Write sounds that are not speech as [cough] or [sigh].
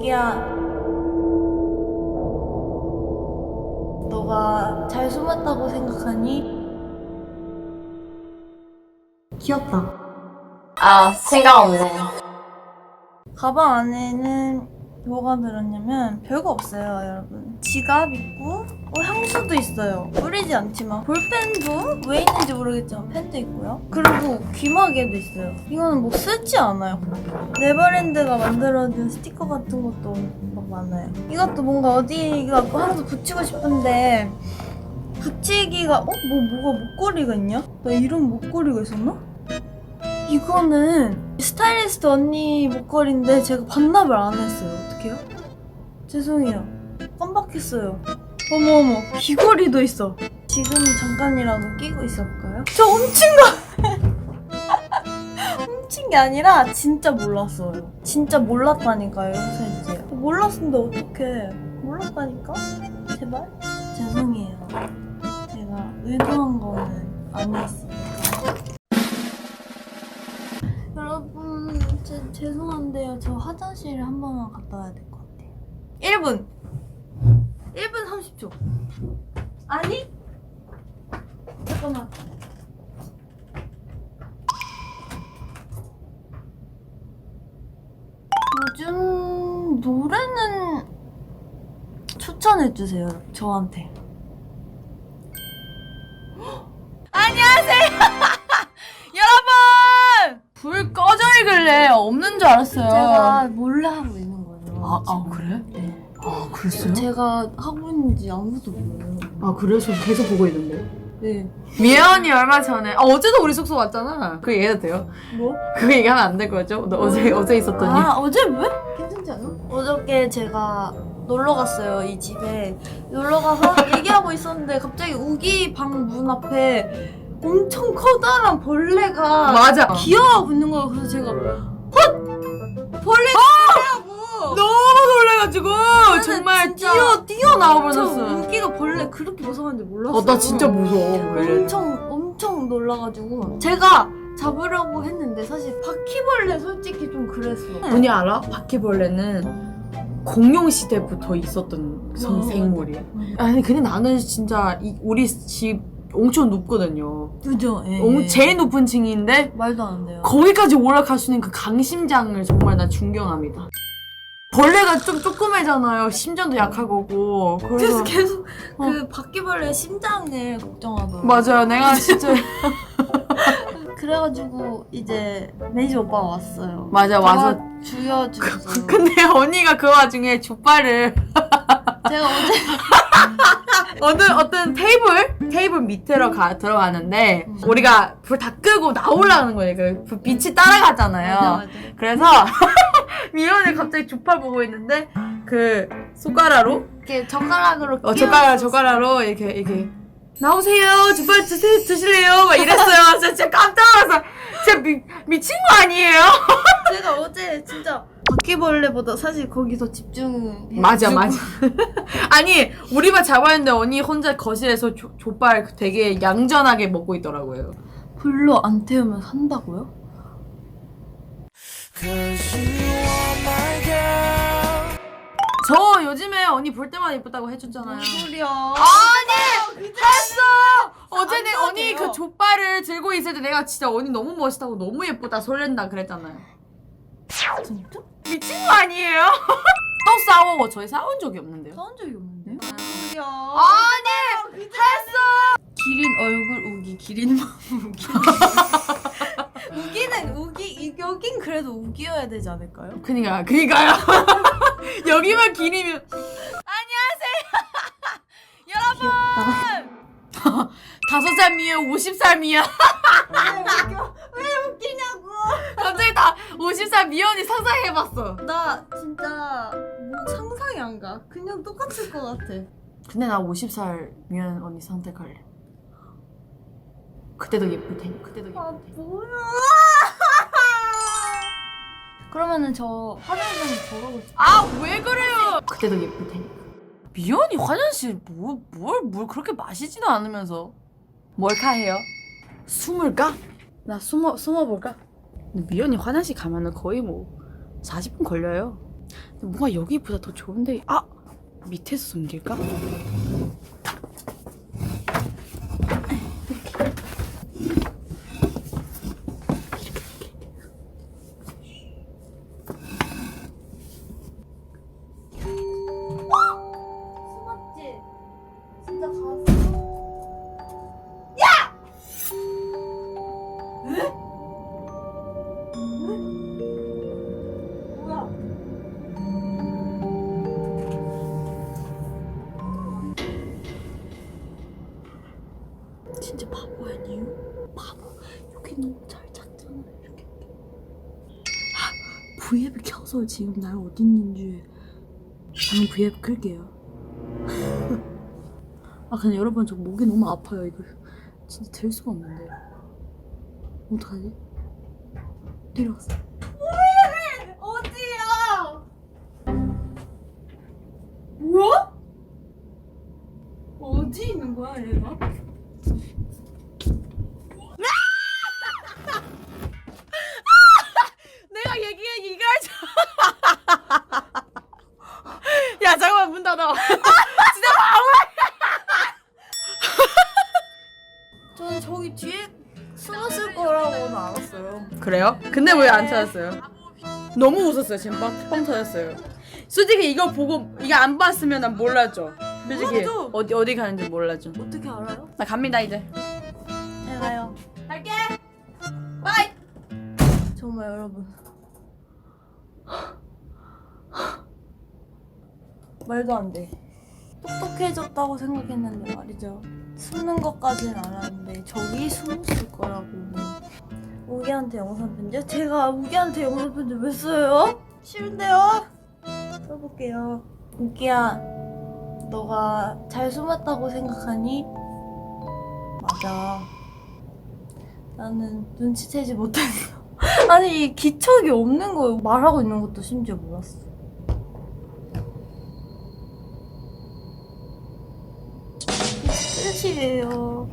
토끼야. 너가 잘 숨었다고 생각하니? 귀엽다. 아, 생각 없네. 가방 안에는 뭐가 들었냐면 별거 없어요, 여러분. 지갑 있고, 어, 향수도 있어요. 뿌리지 않지만 볼펜도 왜 있는지 모르겠지만 펜도 있고요. 그리고 귀마개도 있어요. 이거는 뭐 쓰지 않아요. 네버랜드가 만들어준 스티커 같은 것도 막 많아요. 이것도 뭔가 어디가 하나도 붙이고 싶은데 붙이기가 어? 뭐 뭐가 목걸이가 있냐? 나 이런 목걸이가 있었나? 이거는 스타일리스트 언니 목걸이인데 제가 반납을 안 했어요. 어떡해요? 죄송해요. 깜빡했어요. 어머 어머 귀걸이도 있어. 지금 잠깐이라도 끼고 있어볼까요? 저 훔친 거! [laughs] 훔친 게 아니라 진짜 몰랐어요. 진짜 몰랐다니까요, 현세지. 몰랐는데 어떡해. 몰랐다니까? 제발? 죄송해요. 제가 의도한 거는 아니었으니 제, 죄송한데요. 저 화장실에 한 번만 갔다 와야 될 것 같아요. 1분! 1분 30초. 아니? 잠깐만. 요즘 노래는 추천해주세요, 저한테. 있길래 없는 줄 알았어요. 제가 몰래 하고 있는 거예요. 아, 아 지금. 그래? 네. 아 그랬어요? 제가 하고 있는지 아무도 몰라요. 아 그래? 저 계속 보고 있는데. 네. 미연이 얼마 전에 아, 어제도 우리 숙소 왔잖아. 그 얘기해도 돼요? 뭐? 그 얘기하면 안 될 거죠? 너 어제 어제 있었던 일. 아 어제 왜? 괜찮지 않아? 어저께 제가 놀러 갔어요 이 집에 놀러 가서 얘기하고 있었는데 갑자기 우기 방 문 앞에 엄청 커다란 벌레가 맞아. 기어하고 있는 거예요. 그래서 제가 헛 벌레가 기어하고 너무 놀래가지고 나는 정말 진짜- 뛰어 뛰어 나와 저 버렸어. 우기가 벌레 그렇게 무서웠는지 몰랐어요. 어, 나 진짜 무서워. 벌레. 엄청 엄청 놀라가지고 제가 잡으려고 했는데 사실 바퀴벌레 솔직히 좀 그랬어. 언니 알아? 바퀴벌레는 공룡 시대부터 있었던 성- 어, 생물이야. 음. 아니 근데 나는 진짜 이, 우리 집 엄청 높거든요. 그죠? 예. 어, 제일 높은 층인데 말도 안 돼요. 거기까지 올라갈 수 있는 그 강심장을 정말 난 존경합니다. 벌레가 좀 조그매잖아요. 심장도 약할 거고. 그래서 그래서 계속 어. 그 바퀴벌레 심장을 걱정하더라고. 맞아요. 내가 진짜 [laughs] 그래가지고 이제 매니저 오빠가 왔어요. 맞아 와서 주여주셔서 [laughs] 근데 언니가 그 와중에 족발을 [laughs] 제가 어제 [laughs] 어떤 어떤 테이블 테이블 밑으로 가 들어가는데 음. 우리가 불 다 끄고 나오려는 거예요. 그 불- 빛이 따라가잖아요. 맞아, 맞아. 그래서 미연이 갑자기 족발 보고 있는데 그 숟가락으로 이렇게 젓가락으로 어, 끼워서 젓가락, 젓가락으로 이렇게, 이렇게. 나오세요! 족발 드세, 드실래요? 막 이랬어요. 진짜, 깜짝 놀라서. 진짜 미, 미친 거 아니에요? [laughs] 제가 어제 진짜 바퀴벌레보다 사실 거기 더 집중. 맞아, 맞아. [laughs] 아니, 우리만 잡았는데 언니 혼자 거실에서 조, 족발 되게 얌전하게 먹고 있더라고요. 불로 안 태우면 산다고요? 저 요즘에 언니 볼 때마다 이쁘다고 해줬잖아요. 소리야? 아니! 했어! 어제 내안 언니 돼요. 그 족발을 들고 있을 때 내가 진짜 언니 너무 멋있다고 너무 예쁘다 설렌다 그랬잖아요. 진짜? 미친 거 아니에요? [laughs] 또 싸워. 저희 싸운 적이 없는데요. 싸운 적이 없는데? 소리야? 아니! 했어! 기린 얼굴 우기, 기린 몸 우기. [laughs] 우기는 우기, 이- 여긴 그래도 우기여야 되지 않을까요? 그니까, 그니까요. [laughs] [laughs] 여기만 기니면. 안녕하세요! [laughs] 여러분! 다섯 살 미에 50살 미야. 왜 웃기냐고! 갑자기 다 50살 미연이 상상해봤어. 나 진짜 뭐 상상이 안 가. 그냥 똑같을 것 같아. 근데 나 50살 미연 언니 선택할래. 그때도 예쁠 테니, 그때도 예쁠 아 테니. 뭐야? 그러면은 저 화장실 보러 싶어. 아, 왜 그래요? 그때도 예쁠 테니. 미연이 화장실 뭐, 뭘, 뭘 그렇게 마시지도 않으면서. 뭘까 해요? 숨을 까? 나 숨어, 숨어볼까? 근데 미연이 화장실 가면은 거의 뭐 40분 걸려요. 뭔가 여기보다 더 좋은데 아 밑에서 숨길까? 켜서 지금 날 어디 있는지 방금 V앱 끌게요 아 근데 여러분 저 목이 너무 아파요 이거 진짜 될 수가 없는데 어떡하지? 내려갔어 어디야? 뭐야? 어디 있는 거야 얘가? 근데 왜 안 찾았어요? 너무 웃었어요 지금 뻥, 뻥 터졌어요 솔직히 이거 보고 이거 안 봤으면 난 몰랐죠 솔직히 몰랐죠? 어디 어디 가는지 몰랐죠 어떻게 알아요? 나 갑니다 이제 잘 가요. 갈게 바이 정말 여러분. 말도 안 돼. 똑똑해졌다고 생각했는데 말이죠. 숨는 것까지는 알았는데 저기 숨었을 거라고. 우기한테 영상 편지? 제가 우기한테 영상 편지 왜 써요? 싫은데요? 써볼게요. 우기야, 너가 잘 숨었다고 생각하니? 맞아. 나는 눈치채지 못했어. [laughs] 아니 이 기척이 없는 거예요. 말하고 있는 것도 심지어 몰랐어. 끝이에요.